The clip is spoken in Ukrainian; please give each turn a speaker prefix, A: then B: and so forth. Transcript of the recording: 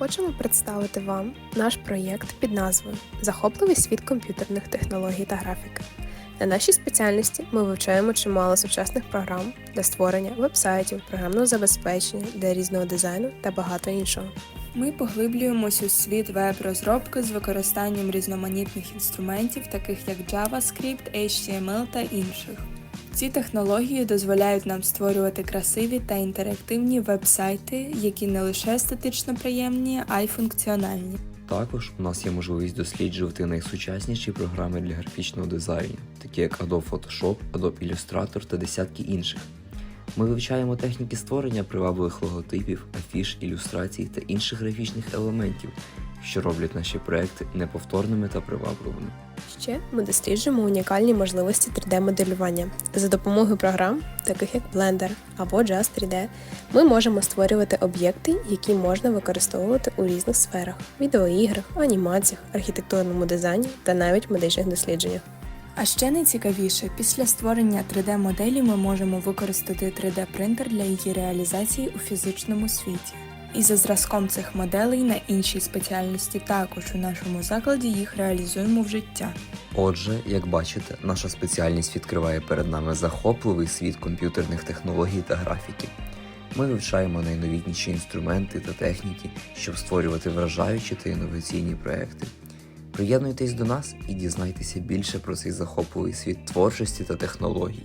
A: хочемо представити вам наш проєкт під назвою Захопливий світ комп'ютерних технологій та графіки. На нашій спеціальності ми вивчаємо чимало сучасних програм для створення вебсайтів, програмного забезпечення для різного дизайну та багато іншого.
B: Ми поглиблюємось у світ веб-розробки з використанням різноманітних інструментів, таких як JavaScript, HTML та інших. Ці технології дозволяють нам створювати красиві та інтерактивні веб-сайти, які не лише естетично приємні, а й функціональні.
C: Також у нас є можливість досліджувати найсучасніші програми для графічного дизайну, такі як Adobe Photoshop, Adobe Illustrator та десятки інших. Ми вивчаємо техніки створення привабливих логотипів, афіш, ілюстрацій та інших графічних елементів, що роблять наші проекти неповторними та привабливими.
A: Ще ми досліджуємо унікальні можливості 3D-моделювання. За допомогою програм, таких як Blender або Just 3D, ми можемо створювати об'єкти, які можна використовувати у різних сферах відеоіграх, анімаціях, архітектурному дизайні та навіть медичних дослідженнях.
B: А ще найцікавіше, після створення 3D-моделі ми можемо використати 3D-принтер для її реалізації у фізичному світі. І за зразком цих моделей на іншій спеціальності також у нашому закладі їх реалізуємо в життя.
C: Отже, як бачите, наша спеціальність відкриває перед нами захопливий світ комп'ютерних технологій та графіки. Ми вивчаємо найновітніші інструменти та техніки, щоб створювати вражаючі та інноваційні проекти. Приєднуйтесь до нас і дізнайтеся більше про цей захопливий світ творчості та технологій.